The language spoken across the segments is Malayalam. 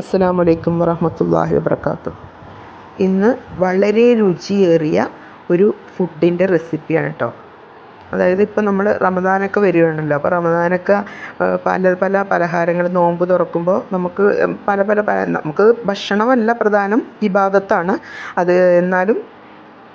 അസ്സലാമു വലൈക്കും വറഹ്മത്തുള്ളാഹി വബർക്കാത്തു ഇന്ന് വളരെ രുചിയേറിയ ഒരു ഫുഡിന്റെ റെസിപ്പിയാണ് കേട്ടോ അതായത് ഇപ്പം നമ്മൾ റമദാനൊക്കെ വരികയാണല്ലോ. അപ്പോൾ റമദാനൊക്കെ പല പല പലഹാരങ്ങൾ നോമ്പ് തുറക്കുമ്പോൾ നമുക്ക് പല പല നമുക്ക് ഭക്ഷണമല്ല പ്രധാനം ഇബാദത്താണ് അത് എന്നാലും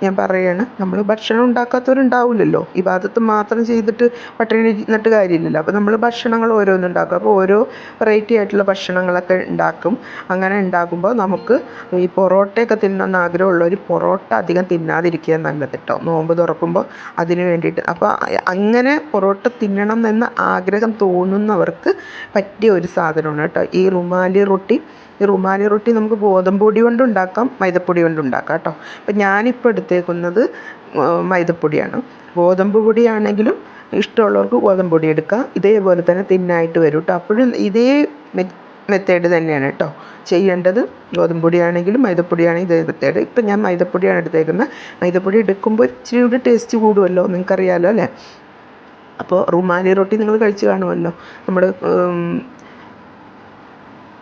ഞാൻ പറയുകയാണ് നമ്മൾ ഭക്ഷണം ഉണ്ടാക്കാത്തവരുണ്ടാവില്ലല്ലോ. ഇബാദത്ത് മാത്രം ചെയ്തിട്ട് പട്ടിണി ഇരുന്നിട്ട് കാര്യമില്ലല്ലോ. അപ്പോൾ നമ്മൾ ഭക്ഷണങ്ങൾ ഓരോന്നും ഉണ്ടാക്കും. അപ്പോൾ ഓരോ വെറൈറ്റി ആയിട്ടുള്ള ഭക്ഷണങ്ങളൊക്കെ ഉണ്ടാക്കും. അങ്ങനെ ഉണ്ടാക്കുമ്പോൾ നമുക്ക് ഈ പൊറോട്ടയൊക്കെ തിന്നണമെന്ന് ആഗ്രഹമുള്ളവർ പൊറോട്ട അധികം തിന്നാതിരിക്കുക നല്ലത് കേട്ടോ നോമ്പ് തുറക്കുമ്പോൾ അതിന് വേണ്ടിയിട്ട്. അപ്പോൾ അങ്ങനെ പൊറോട്ട തിന്നണം എന്ന ആഗ്രഹം തോന്നുന്നവർക്ക് പറ്റിയ ഒരു സാധനമാണ് കേട്ടോ ഈ റുമാലി റൊട്ടി ഈ റുമാലി റൊട്ടി നമുക്ക് ഗോതമ്പ് പൊടി കൊണ്ട് ഉണ്ടാക്കാം മൈദപ്പൊടി കൊണ്ട് ഉണ്ടാക്കാം കേട്ടോ. അപ്പം ഞാനിപ്പോൾ എടുത്തേക്കുന്നത് മൈദപ്പൊടിയാണ്. ഗോതമ്പ് പൊടിയാണെങ്കിലും ഇഷ്ടമുള്ളവർക്ക് ഗോതമ്പ് പൊടി എടുക്കാം. ഇതേപോലെ തന്നെ തിന്നായിട്ട് വരും കേട്ടോ. അപ്പോഴും ഇതേ മെത്തേഡ് തന്നെയാണ് കേട്ടോ. ചെയ്യേണ്ടത് ഗോതമ്പ് പൊടിയാണെങ്കിലും മൈദപ്പൊടിയാണെങ്കിലും ഇതേ മെത്തേഡ്. ഇപ്പം ഞാൻ മൈദപ്പൊടിയാണ് എടുത്തേക്കുന്നത്. മൈദപ്പൊടി എടുക്കുമ്പോൾ ഇച്ചിരി കൂടി ടേസ്റ്റ് കൂടുമല്ലോ നിങ്ങൾക്കറിയാമല്ലോ അല്ലേ? അപ്പോൾ റുമാലി റൊട്ടി നിങ്ങൾ കഴിച്ച് കാണുമല്ലോ. നമ്മൾ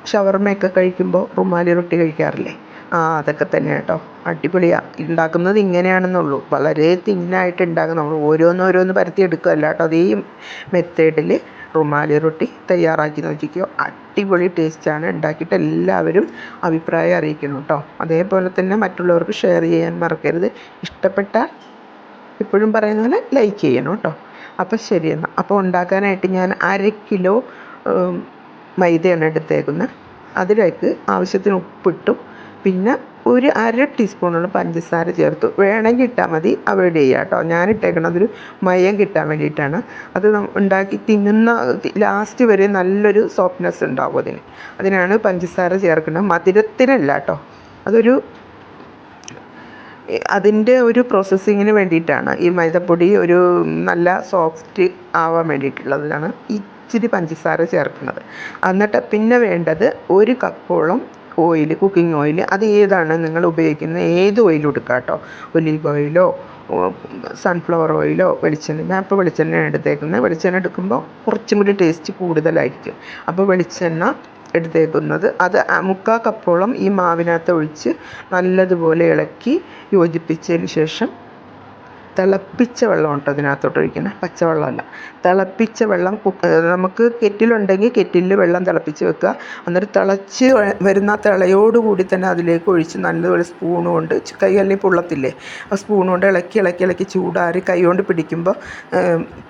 ഷവർമയൊക്കെ കഴിക്കുമ്പോൾ റുമാലി റൊട്ടി കഴിക്കാറില്ലേ? ആ അതൊക്കെ തന്നെ കേട്ടോ. അടിപൊളിയാണ് ഉണ്ടാക്കുന്നത് ഇങ്ങനെയാണെന്നുള്ളൂ. വളരെ തിന്നായിട്ട് ഉണ്ടാക്കും നമ്മൾ ഓരോന്നോരോന്ന് പരത്തി എടുക്കുകയല്ല കേട്ടോ. അതേ മെത്തേഡിൽ റുമാലി റൊട്ടി തയ്യാറാക്കി നോക്കിക്കോ. അടിപൊളി ടേസ്റ്റാണ്. ഉണ്ടാക്കിയിട്ട് എല്ലാവരും അഭിപ്രായം അറിയിക്കണം കേട്ടോ. അതേപോലെ തന്നെ മറ്റുള്ളവർക്ക് ഷെയർ ചെയ്യാൻ മറക്കരുത്. ഇഷ്ടപ്പെട്ടാൽ എപ്പോഴും പറയുന്ന പോലെ ലൈക്ക് ചെയ്യണം കേട്ടോ. അപ്പോൾ ശരി എന്നാൽ അപ്പോൾ ഉണ്ടാക്കാനായിട്ട് ഞാൻ അര കിലോ മൈദയാണ് എടുത്തേക്കുന്നത് അതിലേക്ക് ആവശ്യത്തിന് ഉപ്പിട്ടു. പിന്നെ ഒരു അര ടീസ്പൂണോളം പഞ്ചസാര ചേർത്തു. വേണമെങ്കിൽ ഇട്ടാൽ മതി. അവോയ്ഡ് ചെയ്യുക കേട്ടോ. ഞാൻ ഇട്ടേക്കണതൊരു മയം കിട്ടാൻ വേണ്ടിയിട്ടാണ്. അത് ഉണ്ടാക്കി തിന്നുന്ന ലാസ്റ്റ് വരെ നല്ലൊരു സോഫ്റ്റ്നെസ് ഉണ്ടാവും അതിന്. അതിനാണ് പഞ്ചസാര ചേർക്കുന്നത്. മധുരത്തിനല്ല കേട്ടോ. അതൊരു അതിന്റെ ഒരു പ്രോസസ്സിങ്ങിന് വേണ്ടിയിട്ടാണ്. ഈ മൈദപ്പൊടി ഒരു നല്ല സോഫ്റ്റ് ആവാൻ വേണ്ടിയിട്ടുള്ളതാണ് ഇച്ചിരി പഞ്ചസാര ചേർക്കുന്നത്. എന്നിട്ട് പിന്നെ വേണ്ടത് ഒരു കപ്പോളം ഓയിൽ കുക്കിംഗ് ഓയിൽ അത് ഏതാണ് നിങ്ങൾ ഉപയോഗിക്കുന്ന ഏത് ഓയിലും എടുക്കാം കേട്ടോ? ഒലീവ് ഓയിലോ സൺഫ്ലവർ ഓയിലോ വെളിച്ചെണ്ണ. ഞാൻ ഇപ്പോൾ വെളിച്ചെണ്ണ എടുത്തേക്കുന്നത്. വെളിച്ചെണ്ണ എടുക്കുമ്പോൾ കുറച്ചും കൂടി ടേസ്റ്റ് കൂടുതലായിരിക്കും. അപ്പോൾ വെളിച്ചെണ്ണ എടുത്തേക്കുന്നത് അത് മുക്കാൽ കപ്പോളം ഈ മാവിനകത്ത് ഒഴിച്ച് നല്ലതുപോലെ ഇളക്കി യോജിപ്പിച്ചതിന് ശേഷം തിളപ്പിച്ച വെള്ളം കേട്ടോ ഇതിനകത്തോട്ട് ഒഴിക്കുന്നത്. പച്ചവെള്ളമല്ല. തിളപ്പിച്ച വെള്ളം നമുക്ക് കെറ്റിലുണ്ടെങ്കിൽ കെറ്റിലിൽ വെള്ളം തിളപ്പിച്ച് വെക്കുക. എന്നിട്ട് തിളച്ച് വരുന്ന തിളയോടുകൂടി തന്നെ അതിലേക്ക് ഒഴിച്ച് നല്ലതുപോലെ സ്പൂൺ കൊണ്ട് കൈ അല്ലെങ്കിൽ പൊള്ളത്തില്ലേ? ആ സ്പൂൺ കൊണ്ട് ഇളക്കി ഇളക്കി ഇളക്കി ചൂടാറി കൈ കൊണ്ട് പിടിക്കുമ്പോൾ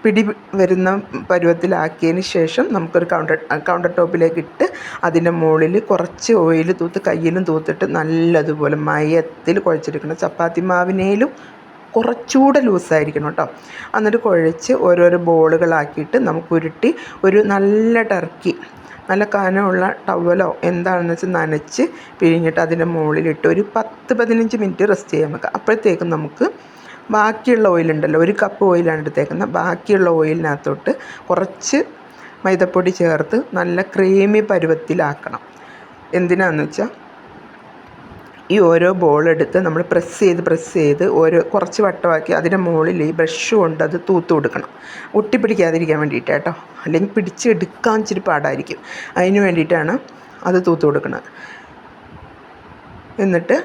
പിടി വരുന്ന പരുവത്തിലാക്കിയതിന് ശേഷം നമുക്കൊരു കൗണ്ടർ കൗണ്ടർ ടോപ്പിലേക്ക് ഇട്ട് അതിന്റെ മുകളിൽ കുറച്ച് ഓയിൽ തൂത്ത് കയ്യിലും തൂത്തിട്ട് നല്ലതുപോലെ മയത്തിൽ കുഴച്ചെടുക്കണം. ചപ്പാത്തി മാവിനേലും കുറച്ചുകൂടെ ലൂസായിരിക്കണം കേട്ടോ. എന്നിട്ട് കുഴച്ച് ഓരോരോ ബോളുകളാക്കിയിട്ട് നമുക്ക് ഉരുട്ടി ഒരു നല്ല ടർക്കി നല്ല കനമുള്ള ടവലോ എന്താണെന്ന് വെച്ചാൽ നനച്ച് പിഴിഞ്ഞിട്ട് അതിന്റെ മുകളിലിട്ട് ഒരു പത്ത് പതിനഞ്ച് മിനിറ്റ് റെസ്റ്റ് ചെയ്യാൻ വെക്കാം അപ്പോഴത്തേക്കും നമുക്ക് ബാക്കിയുള്ള ഓയിലുണ്ടല്ലോ ഒരു കപ്പ് ഓയിലാണ് എടുത്തേക്കുന്നത്. ബാക്കിയുള്ള ഓയിലിനകത്തോട്ട് കുറച്ച് മൈദപ്പൊടി ചേർത്ത് നല്ല ക്രീമി പരുവത്തിലാക്കണം. എന്തിനാണെന്ന് വെച്ചാൽ ഈ ഓരോ ബോൾ എടുത്ത് നമ്മൾ പ്രസ് ചെയ്ത് പ്രസ് ചെയ്ത് ഓരോ കുറച്ച് വട്ടമാക്കി അതിന്റെ മുകളിൽ ഈ ബ്രഷ് കൊണ്ട് അത് തൂത്ത് കൊടുക്കണം. ഒട്ടിപ്പിടിക്കാതിരിക്കാൻ വേണ്ടിയിട്ട് കേട്ടോ. അല്ലെങ്കിൽ പിടിച്ചെടുക്കാൻ ഇച്ചിരി പാടായിരിക്കും. അതിന് വേണ്ടിയിട്ടാണ് അത് തൂത്ത് കൊടുക്കുന്നത്. എന്നിട്ട്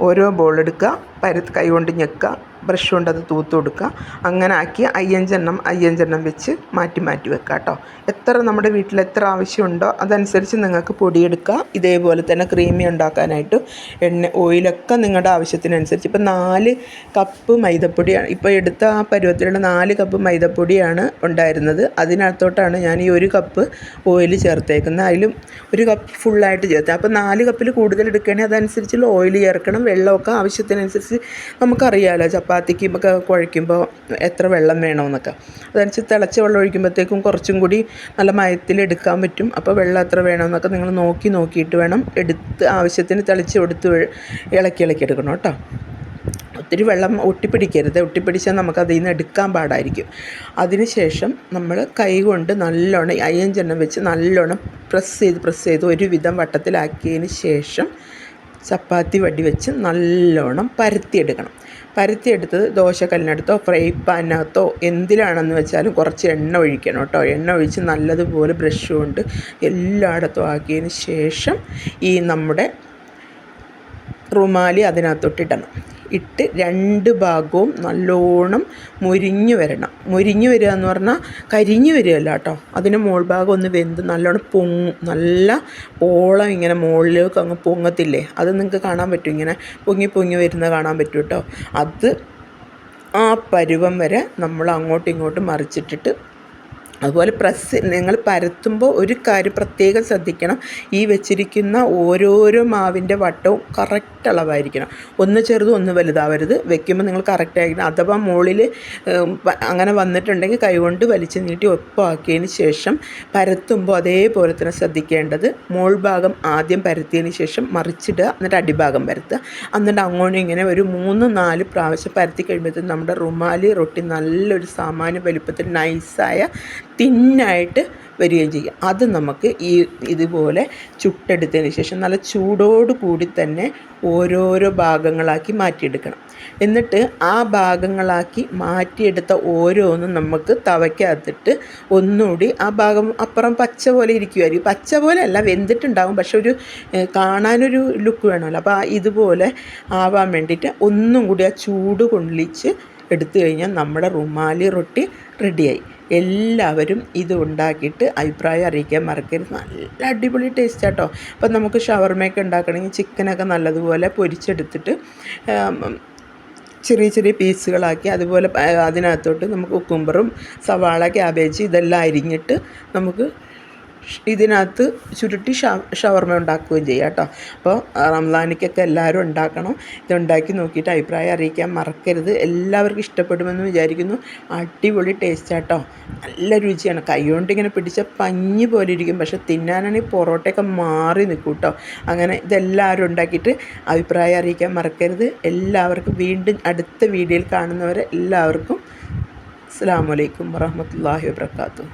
ഓരോ ബോൾ എടുക്കുക. പരത്ത് കൈ കൊണ്ട് ഞെക്കുക. ബ്രഷ് കൊണ്ട് അത് തൂത്ത് കൊടുക്കുക. അങ്ങനെ ആക്കി അയ്യഞ്ചെണ്ണം അയ്യഞ്ചെണ്ണം വെച്ച് മാറ്റി മാറ്റി വെക്കുക കേട്ടോ. എത്ര നമ്മുടെ വീട്ടിൽ എത്ര ആവശ്യമുണ്ടോ അതനുസരിച്ച് നിങ്ങൾക്ക് പൊടിയെടുക്കുക. ഇതേപോലെ തന്നെ ക്രീമി ഉണ്ടാക്കാനായിട്ട് എണ്ണ ഓയിലൊക്കെ നിങ്ങളുടെ ആവശ്യത്തിനനുസരിച്ച്. ഇപ്പം നാല് കപ്പ് മൈദപ്പൊടിയാണ്. ഇപ്പോൾ എടുത്ത ആ പരുവത്തിലുള്ള നാല് കപ്പ് മൈദപ്പൊടിയാണ് ഉണ്ടായിരുന്നത്. അതിനകത്തോട്ടാണ് ഞാൻ ഈ ഒരു കപ്പ് ഓയിൽ ചേർത്തേക്കുന്നത്. അതിലും ഒരു കപ്പ് ഫുള്ളായിട്ട് ചേർത്തത് അപ്പോൾ നാല് കപ്പിൽ കൂടുതൽ എടുക്കുകയാണെങ്കിൽ അതനുസരിച്ചുള്ള ഓയിൽ ചേർക്കണം. വെള്ളമൊക്കെ ആവശ്യത്തിനനുസരിച്ച് നമുക്കറിയാമല്ലോ ചപ്പാത്തിക്ക് ഒക്കെ കുഴയ്ക്കുമ്പോൾ എത്ര വെള്ളം വേണമെന്നൊക്കെ. അതനുസരിച്ച് തിളച്ച വെള്ളം ഒഴിക്കുമ്പോഴത്തേക്കും കുറച്ചും കൂടി നല്ല മയത്തിൽ എടുക്കാൻ പറ്റും. അപ്പോൾ വെള്ളം എത്ര വേണമെന്നൊക്കെ നിങ്ങൾ നോക്കി നോക്കിയിട്ട് വേണം എടുത്ത് ആവശ്യത്തിന് തിളച്ച് കൊടുത്ത് ഇളക്കി ഇളക്കി എടുക്കണം കേട്ടോ. ഒത്തിരി വെള്ളം ഒട്ടിപ്പിടിക്കരുത്. ഒട്ടിപ്പിടിച്ചാൽ നമുക്കതിൽ നിന്ന് എടുക്കാൻ പാടായിരിക്കും. അതിനുശേഷം നമ്മൾ കൈ കൊണ്ട് നല്ലോണം അയ്യഞ്ചെണ്ണം വെച്ച് നല്ലോണം പ്രസ് ചെയ്ത് പ്രസ് ചെയ്ത് ഒരുവിധം വട്ടത്തിലാക്കിയതിന് ശേഷം ചപ്പാത്തി വടി വെച്ച് നല്ലോണം പരത്തിയെടുക്കണം. പരത്തിയെടുത്തത് ദോശക്കല്ലിനടുത്തോ ഫ്രൈ പാനിനകത്തോ എന്തിലാണെന്ന് വെച്ചാലും കുറച്ച് എണ്ണ ഒഴിക്കണം കേട്ടോ. എണ്ണ ഒഴിച്ച് നല്ലതുപോലെ ബ്രഷ് കൊണ്ട് എല്ലായിടത്തും ആക്കിയതിന് ശേഷം ഈ നമ്മുടെ റുമാലി അതിനകത്തോട്ടിടണം. ഇട്ട് രണ്ട് ഭാഗവും നല്ലോണം മുരിഞ്ഞു വരണം. മുരിഞ്ഞു വരിക എന്ന് പറഞ്ഞാൽ കരിഞ്ഞു വരികയല്ല കേട്ടോ. അതിന് മോൾ ഭാഗം ഒന്ന് വെന്ത് നല്ലോണം പൊങ്ങും. നല്ല ഓളം ഇങ്ങനെ മുകളിലേക്ക് അങ്ങ് പൊങ്ങത്തില്ലേ? അത് നിങ്ങൾക്ക് കാണാൻ പറ്റും. ഇങ്ങനെ പൊങ്ങി പൊങ്ങി വരുന്നത് കാണാൻ പറ്റും കേട്ടോ. അത് ആ പരുവം വരെ നമ്മൾ അങ്ങോട്ടും ഇങ്ങോട്ടും മറിച്ചിട്ടിട്ട് അതുപോലെ പ്രസ് നിങ്ങൾ പരത്തുമ്പോൾ ഒരു കാര്യം പ്രത്യേകം ശ്രദ്ധിക്കണം. ഈ വെച്ചിരിക്കുന്ന ഓരോരോ മാവിന്റെ വട്ടവും കറക്റ്റ് അളവായിരിക്കണം. ഒന്ന് ചെറുതും ഒന്ന് വലുതാവരുത്. വെക്കുമ്പോൾ നിങ്ങൾ കറക്റ്റ് ആയിരിക്കണം. അഥവാ മുകളിൽ അങ്ങനെ വന്നിട്ടുണ്ടെങ്കിൽ കൈകൊണ്ട് വലിച്ചു നീട്ടി ഒപ്പമാക്കിയതിന് ശേഷം പരത്തുമ്പോൾ അതേപോലെ തന്നെ ശ്രദ്ധിക്കേണ്ടത് മോൾ ഭാഗം ആദ്യം പരത്തിയതിന് ശേഷം മറിച്ചിടുക എന്നിട്ട് അടിഭാഗം പരത്തുക. എന്നിട്ട് അങ്ങോട്ടും ഇങ്ങനെ ഒരു മൂന്ന് നാല് പ്രാവശ്യം പരത്തി കഴിയുമ്പോഴത്തേക്കും നമ്മുടെ റുമാലി റൊട്ടി നല്ലൊരു സാമാന്യ വലുപ്പത്തിൽ നൈസായ തിന്നായിട്ട് വരികയും ചെയ്യും. അത് നമുക്ക് ഈ ഇതുപോലെ ചുട്ടെടുത്തതിന് ശേഷം നല്ല ചൂടോട് കൂടി തന്നെ ഓരോരോ ഭാഗങ്ങളാക്കി മാറ്റിയെടുക്കണം. എന്നിട്ട് ആ ഭാഗങ്ങളാക്കി മാറ്റിയെടുത്ത ഓരോന്നും നമുക്ക് തവയ്ക്കകത്തിട്ട് ഒന്നുകൂടി ആ ഭാഗം അപ്പുറം പച്ച പോലെ ഇരിക്കുമായിരിക്കും പച്ച പോലെ അല്ല വെന്തിട്ടുണ്ടാകും പക്ഷെ ഒരു കാണാനൊരു ലുക്ക് വേണമല്ലോ. അപ്പോൾ ഇതുപോലെ ആവാൻ വേണ്ടിയിട്ട് ഒന്നും കൂടി ആ ചൂട് കൊള്ളിച്ച് എടുത്തു കഴിഞ്ഞാൽ നമ്മുടെ റുമാലി റൊട്ടി റെഡിയായി. എല്ലാവരും ഇത് ഉണ്ടാക്കിയിട്ട് അഭിപ്രായം അറിയിക്കാൻ മറക്കരുത്. നല്ല അടിപൊളി ടേസ്റ്റ് കേട്ടോ അപ്പം നമുക്ക് ഷവർമയൊക്കെ ഉണ്ടാക്കണമെങ്കിൽ ചിക്കനൊക്കെ നല്ലതുപോലെ പൊരിച്ചെടുത്തിട്ട് ചെറിയ ചെറിയ പീസുകളാക്കി അതുപോലെ അതിനകത്തോട്ട് നമുക്ക് കുക്കുംബറും സവാള ക്യാബേജ് ഇതെല്ലാം അരിഞ്ഞിട്ട് നമുക്ക് ഇതിനകത്ത് ചുരുട്ടി ഷവർമ ഉണ്ടാക്കുകയും ചെയ്യാം കേട്ടോ. അപ്പോൾ റംലാനിക്കൊക്കെ എല്ലാവരും ഉണ്ടാക്കണം. ഇതുണ്ടാക്കി നോക്കിയിട്ട് അഭിപ്രായം അറിയിക്കാൻ മറക്കരുത്. എല്ലാവർക്കും ഇഷ്ടപ്പെടുമെന്ന് വിചാരിക്കുന്നു. അടിപൊളി ടേസ്റ്റ് കേട്ടോ നല്ല രുചിയാണ്. കൈകൊണ്ട് ഇങ്ങനെ പിടിച്ച പഞ്ഞി പോലെ ഇരിക്കും. പക്ഷെ തിന്നാനാണെങ്കിൽ പൊറോട്ടയൊക്കെ മാറി നിൽക്കും കേട്ടോ. അങ്ങനെ ഇതെല്ലാവരും ഉണ്ടാക്കിയിട്ട് അഭിപ്രായം അറിയിക്കാൻ മറക്കരുത്. എല്ലാവർക്കും വീണ്ടും അടുത്ത വീഡിയോയിൽ കാണുന്നവരെ എല്ലാവർക്കും അസ്സാം വലൈക്കും വറഹമത്തല്ലാഹി വാബർക്കാത്തു